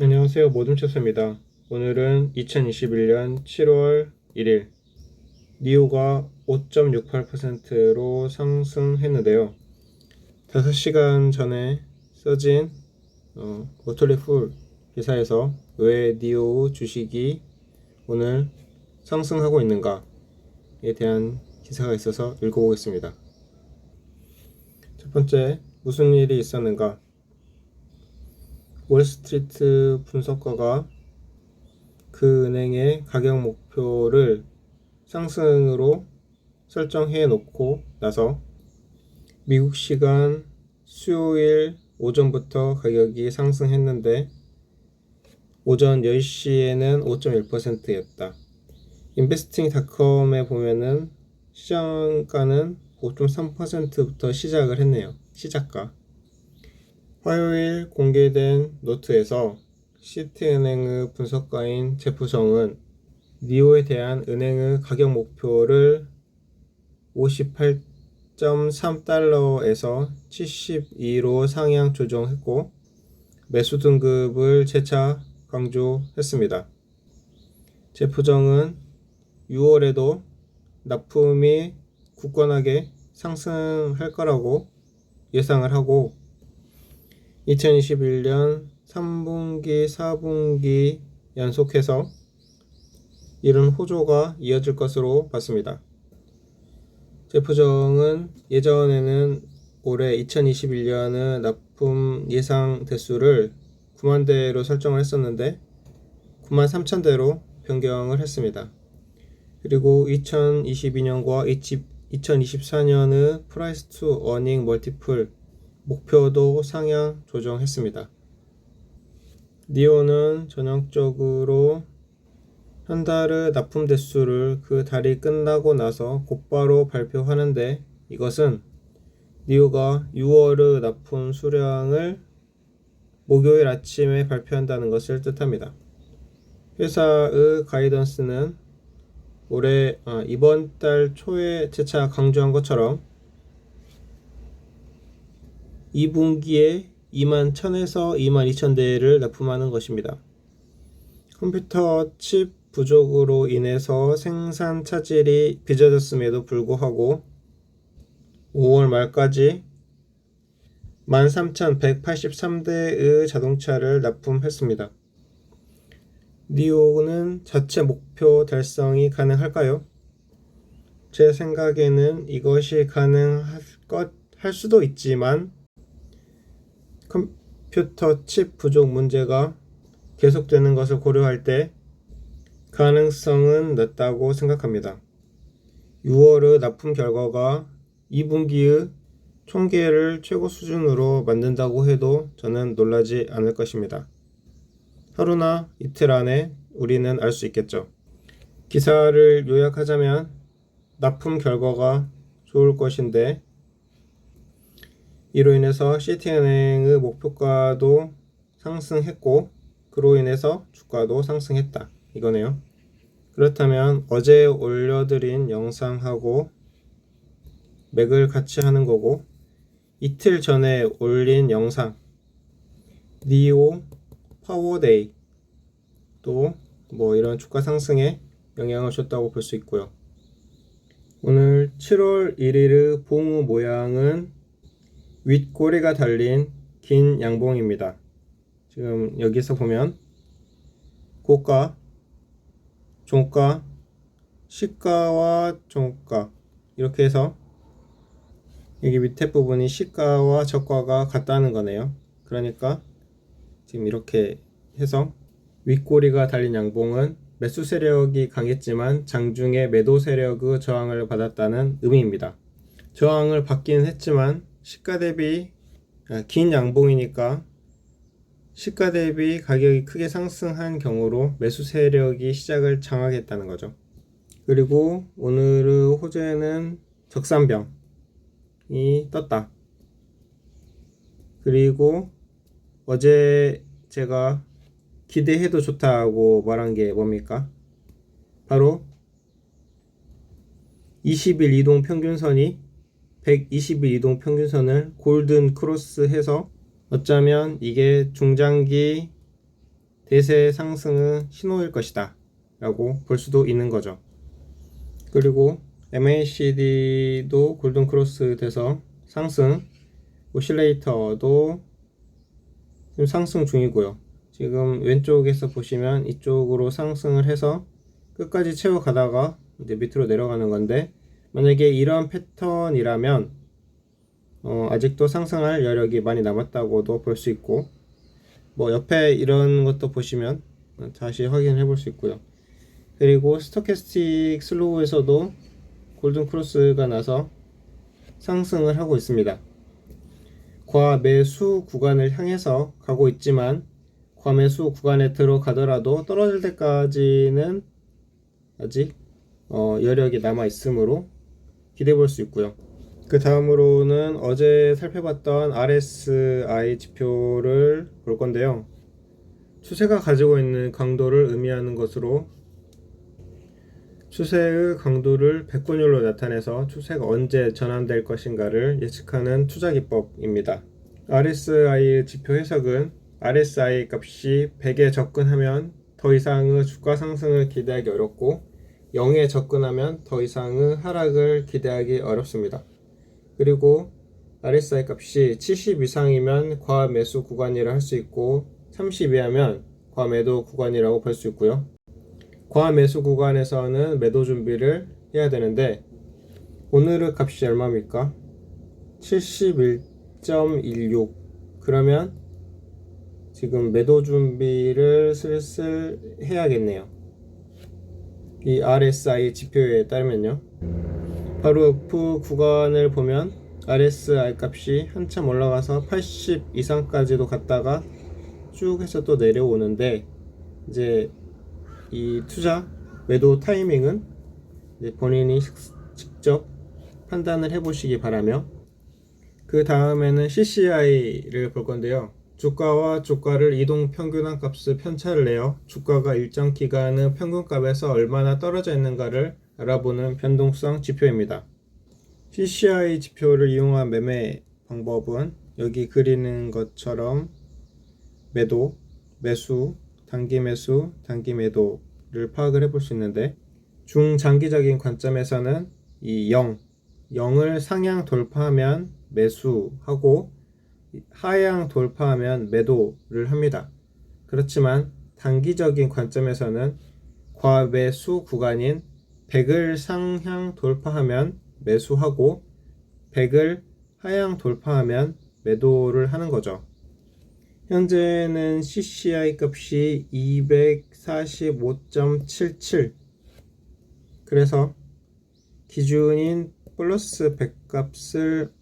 안녕하세요. 모둠체스입니다. 오늘은 2021년 7월 1일 니오가 5.68%로 상승했는데요. 5시간 전에 써진 어, 워털리 풀 기사에서 왜 니오 주식이 오늘 상승하고 있는가에 대한 기사가 있어서 읽어보겠습니다. 첫 번째, 무슨 일이 있었는가? 월스트리트 분석가가 그 은행의 가격 목표를 상승으로 설정해 놓고 나서 미국 시간 수요일 오전부터 가격이 상승했는데 오전 10시에는 5.1%였다. 인베스팅닷컴에 보면은 시장가는 5.3%부터 시작을 했네요. 시작가. 화요일 공개된 노트에서 시티은행의 분석가인 제프성은 니오에 대한 은행의 가격 목표를 58.3달러에서 72로 상향 조정했고 매수 등급을 재차 강조했습니다. 제프정은 6월에도 납품이 굳건하게 상승할 거라고 예상을 하고 2021년 3분기, 4분기 연속해서 이런 호조가 이어질 것으로 봤습니다. 제프정은 예전에는 올해 2021년의 납품 예상 대수를 9만 대로 설정을 했었는데 9만 3천 대로 변경을 했습니다. 그리고 2022년과 2024년의 프라이스 투 어닝 멀티플 목표도 상향 조정했습니다. 니오는 전형적으로 한 달의 납품 대수를 그 달이 끝나고 나서 곧바로 발표하는데 이것은 니오가 6월의 납품 수량을 목요일 아침에 발표한다는 것을 뜻합니다. 회사의 가이던스는 올해 아, 이번 달 초에 재차 강조한 것처럼 2분기에 2만 1000에서 2만 2000 대를 납품하는 것입니다. 컴퓨터 칩 부족으로 인해서 생산 차질이 빚어졌음에도 불구하고 5월 말까지 13,183대의 자동차를 납품했습니다. 니오는 자체 목표 달성이 가능할까요? 제 생각에는 이것이 가능할 것, 할 수도 있지만 컴퓨터 칩 부족 문제가 계속되는 것을 고려할 때 가능성은 낮다고 생각합니다. 6월의 납품 결과가 2분기의 총계를 최고 수준으로 만든다고 해도 저는 놀라지 않을 것입니다. 하루나 이틀 안에 우리는 알 수 있겠죠. 기사를 요약하자면 납품 결과가 좋을 것인데 이로 인해서 시티은행의 목표가도 상승했고 그로 인해서 주가도 상승했다 이거네요. 그렇다면 어제 올려드린 영상하고 맥을 같이 하는 거고 이틀 전에 올린 영상 니오 파워데이 또 뭐 이런 주가 상승에 영향을 줬다고 볼 수 있고요. 오늘 7월 1일의 봉우 모양은 윗꼬리가 달린 긴 양봉입니다. 지금 여기서 보면 고가, 종가, 시가와 종가 이렇게 해서 여기 밑에 부분이 시가와 저가가 같다는 거네요. 그러니까 지금 이렇게 해서 윗꼬리가 달린 양봉은 매수 세력이 강했지만 장중에 매도 세력의 저항을 받았다는 의미입니다. 저항을 받기는 했지만 시가 대비 아, 긴 양봉이니까 시가 대비 가격이 크게 상승한 경우로 매수 세력이 시작을 장악했다는 거죠. 그리고 오늘의 호재는 적산병이 떴다. 그리고 어제 제가 기대해도 좋다고 말한 게 뭡니까? 바로 20일 이동 평균선이 120일 이동 평균선을 골든 크로스 해서 어쩌면 이게 중장기 대세 상승은 신호일 것이다. 라고 볼 수도 있는 거죠. 그리고 MACD도 골든 크로스 돼서 상승, 오실레이터도 지금 상승 중이고요. 지금 왼쪽에서 보시면 이쪽으로 상승을 해서 끝까지 채워 가다가 이제 밑으로 내려가는 건데 만약에 이런 패턴이라면 어, 아직도 상승할 여력이 많이 남았다고도 볼 수 있고 뭐 옆에 이런 것도 보시면 다시 확인해 볼 수 있고요. 그리고 스토캐스틱 슬로우에서도 골든 크로스가 나서 상승을 하고 있습니다. 과매수 구간을 향해서 가고 있지만 과매수 구간에 들어가더라도 떨어질 때까지는 아직 어, 여력이 남아 있으므로 기대해 볼 수 있고요. 그 다음으로는 어제 살펴봤던 RSI 지표를 볼 건데요. 추세가 가지고 있는 강도를 의미하는 것으로 추세의 강도를 백분율로 나타내서 추세가 언제 전환될 것인가를 예측하는 투자 기법입니다. RSI 지표 해석은 RSI 값이 100에 접근하면 더 이상의 주가 상승을 기대하기 어렵고 0에 접근하면 더 이상의 하락을 기대하기 어렵습니다. 그리고 RSI 값이 70 이상이면 과매수 구간이라 할 수 있고 30 이하면 과매도 구간이라고 볼 수 있고요. 과매수 구간에서는 매도 준비를 해야 되는데 오늘의 값이 얼마입니까? 71.16 그러면 지금 매도 준비를 슬슬 해야겠네요. 이 RSI 지표에 따르면요. 바로 F 구간을 보면 RSI 값이 한참 올라가서 80 이상까지도 갔다가 쭉 해서 또 내려오는데 이제 이 투자 매도 타이밍은 본인이 직접 판단을 해보시기 바라며 그 다음에는 CCI를 볼 건데요. 주가와 주가를 이동 평균한 값을 편차를 내어 주가가 일정 기간의 평균값에서 얼마나 떨어져 있는가를 알아보는 변동성 지표입니다. CCI 지표를 이용한 매매 방법은 여기 그리는 것처럼 매도, 매수, 단기 매수, 단기 매도를 파악을 해볼 수 있는데 중장기적인 관점에서는 이 0, 0을 상향 돌파하면 매수하고 하향 돌파하면 매도를 합니다. 그렇지만 단기적인 관점에서는 과매수 구간인 100을 상향 돌파하면 매수하고 100을 하향 돌파하면 매도를 하는 거죠. 현재는 CCI 값이 245.77 그래서 기준인 플러스 100 값을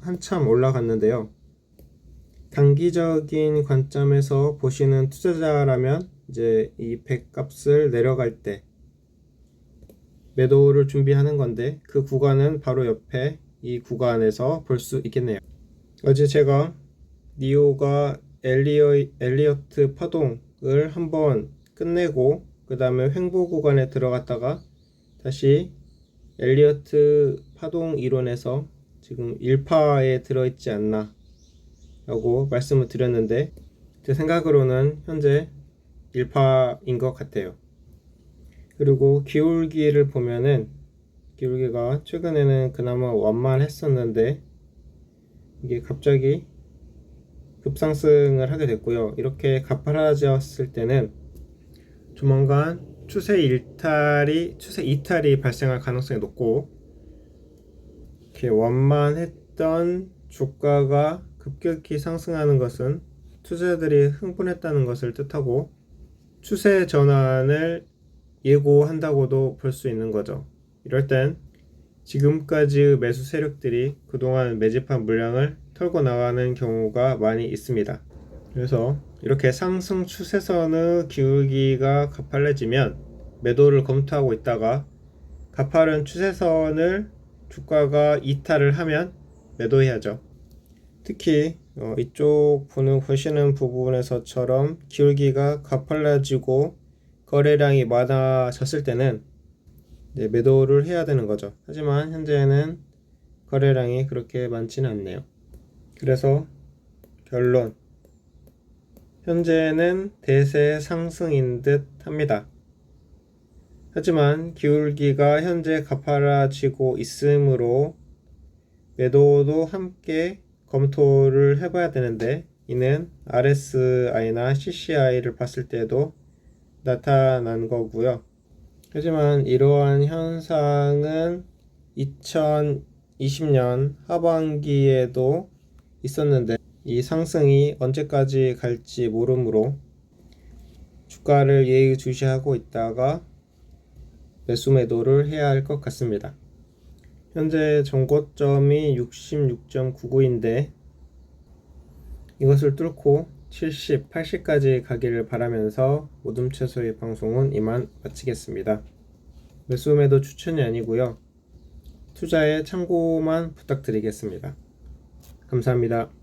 한참 올라갔는데요. 단기적인 관점에서 보시는 투자자라면 이제 이 100 값을 내려갈 때 매도를 준비하는 건데 그 구간은 바로 옆에 이 구간에서 볼 수 있겠네요. 어제 제가 니오가 엘리어, 엘리어트 파동을 한번 끝내고 그 다음에 횡보 구간에 들어갔다가 다시 엘리어트 파동 이론에서 지금 1파에 들어있지 않나 라고 말씀을 드렸는데 제 생각으로는 현재 1파인 것 같아요. 그리고 기울기를 보면은 기울기가 최근에는 그나마 완만했었는데 이게 갑자기 급상승을 하게 됐고요. 이렇게 가파라졌을 때는 조만간 추세 일탈이 추세 이탈이 발생할 가능성이 높고 이렇게 완만했던 주가가 급격히 상승하는 것은 투자들이 흥분했다는 것을 뜻하고 추세 전환을 예고한다고도 볼 수 있는 거죠. 이럴 땐 지금까지의 매수 세력들이 그동안 매집한 물량을 털고 나가는 경우가 많이 있습니다. 그래서 이렇게 상승 추세선의 기울기가 가팔려지면 매도를 검토하고 있다가 가파른 추세선을 주가가 이탈을 하면 매도해야죠. 특히 어, 이쪽 분을 보시는 부분에서처럼 기울기가 가팔라지고 거래량이 많아졌을 때는 매도를 해야 되는 거죠. 하지만 현재는 거래량이 그렇게 많지는 않네요. 그래서 결론 현재는 대세 상승인 듯 합니다. 하지만 기울기가 현재 가파라지고 있으므로 매도도 함께 검토를 해봐야 되는데 이는 RSI나 CCI를 봤을 때도 나타난 거고요. 하지만 이러한 현상은 2020년 하반기에도 있었는데 이 상승이 언제까지 갈지 모르므로 주가를 예의주시하고 있다가 매수 매도를 해야 할 것 같습니다. 현재 정고점이 66.99인데 이것을 뚫고 70, 80까지 가기를 바라면서 모둠 채소의 방송은 이만 마치겠습니다. 매수 매도 추천이 아니고요. 투자에 참고만 부탁드리겠습니다. 감사합니다.